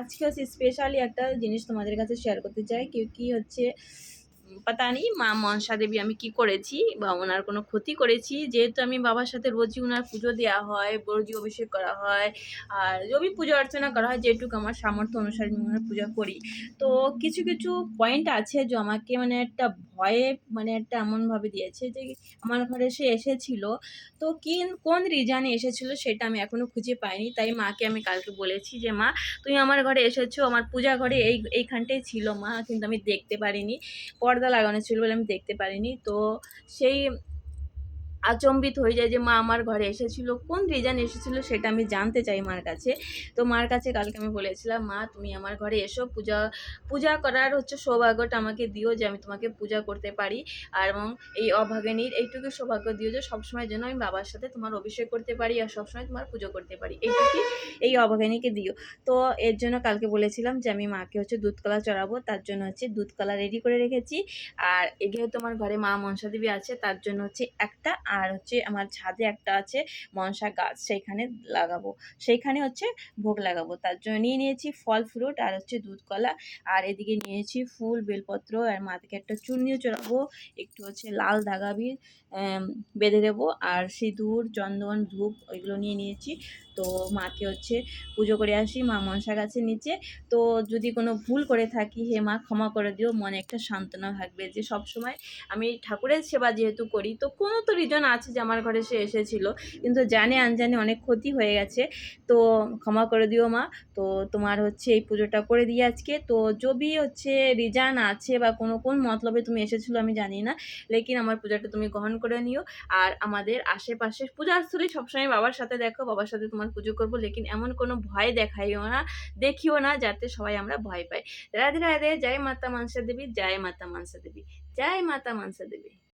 আজকে হচ্ছে স্পেশালি একটা জিনিস তোমাদের কাছে শেয়ার করতে চাই কেউ কি হচ্ছে পাতা নেই। মা মনসা দেবী আমি কি করেছি বা ওনার কোনো ক্ষতি করেছি? যেহেতু আমি বাবার সাথে রোজই ওনার পুজো দেওয়া হয় রোজই অভিষেক করা হয়, আর রবি পুজো অর্চনা করা হয়, যেটুকু আমার সামর্থ্য অনুসারে আমি ওনার পূজা করি। তো কিছু কিছু পয়েন্ট আছে যে আমাকে মানে একটা ভয়ে মানে একটা এমনভাবে দিয়েছে যে আমার ঘরে সে এসেছিল। তো কি কোন রিজানে এসেছিল সেটা আমি এখনও খুঁজে পাইনি। তাই মাকে আমি কালকে বলেছি যে, মা, তুমি আমার ঘরে এসেছ, আমার পূজা ঘরে এই এইখানটাই ছিল মা, কিন্তু আমি দেখতে পারিনি। পর্দা লাগানো ছিল বলে আমি দেখতে পারিনি। তো সেই আচম্বিত হয়ে যায় যে, মা, আমার ঘরে এসেছিল। কোন রিজন এসেছিল সেটা আমি জানতে চাই মার কাছে। তো মার কাছে কালকে আমি বলেছিলাম, মা, তুমি আমার ঘরে এসো, পূজা পূজা করার হচ্ছে সৌভাগ্যটা আমাকে দিও যে, আমি তোমাকে পূজা করতে পারি। আর এবং এই অভাগিনীর এইটুকু সৌভাগ্য দিও যে, সবসময় যেন আমি বাবার সাথে তোমার অভিষেক করতে পারি আর সবসময় তোমার পুজো করতে পারি। এইটুকুই এই অভাগিনীকে দিও। তো এর জন্য কালকে বলেছিলাম যে, আমি মাকে হচ্ছে দুধকলা চড়াবো, তার জন্য হচ্ছে দুধকলা রেডি করে রেখেছি। আর যেহেতু আমার ঘরে মা মনসা দেবী আছে, তার জন্য হচ্ছে একটা আর হচ্ছে আমার ছাদে একটা আছে মনসা গাছ, সেইখানে লাগাবো। সেইখানে হচ্ছে ভোগ লাগাবো। তার জন্য নিয়ে নিয়েছি ফল ফ্রুট আর হচ্ছে দুধ কলা আর এদিকে নিয়েছি ফুল, বেলপত্র আর মাথাকে একটা চূর্ণিও চড়াবো। একটু হচ্ছে লাল ধাগাবি বেঁধে দেবো। আর সিঁদুর, চন্দন, ধূপ ওইগুলো নিয়ে নিয়েছি। তো মাকে হচ্ছে পুজো করে আসি মা মনসা গাছের নিচে। তো যদি কোনো ভুল করে থাকি, হে মা ক্ষমা করে দিও। মনে একটা সান্ত্বনা থাকবে যে সব সময় আমি ঠাকুরের সেবা যেহেতু করি, তো কোনো তো রিজন আছে যে আমার ঘরে সে এসেছিল। কিন্তু জানে আনজানে অনেক ক্ষতি হয়ে গেছে। তো ক্ষমা করে দিও মা। তো তোমার হচ্ছে এই পুজোটা করে দিই আজকে। তো যদি হচ্ছে রিজান আছে বা কোনো, কোন মতলবে তুমি এসেছিল আমি জানি না। লেকিন আমার পূজাটা তুমি গ্রহণ করে নিও। আর আমাদের আশেপাশে পূজাস্থলী সবসময় বাবার সাথে দেখো। বাবার সাথে তোমার পুজো করব। লেকিন এমন কোনো ভয় দেখাইও না, দেখিও না যাতে সবাই আমরা ভয় পাই। রাধে রাধে। জয় মাতা মানসা দেবী, জয় মাতা মানসা দেবী। জয় মাতা মানসা দেবী।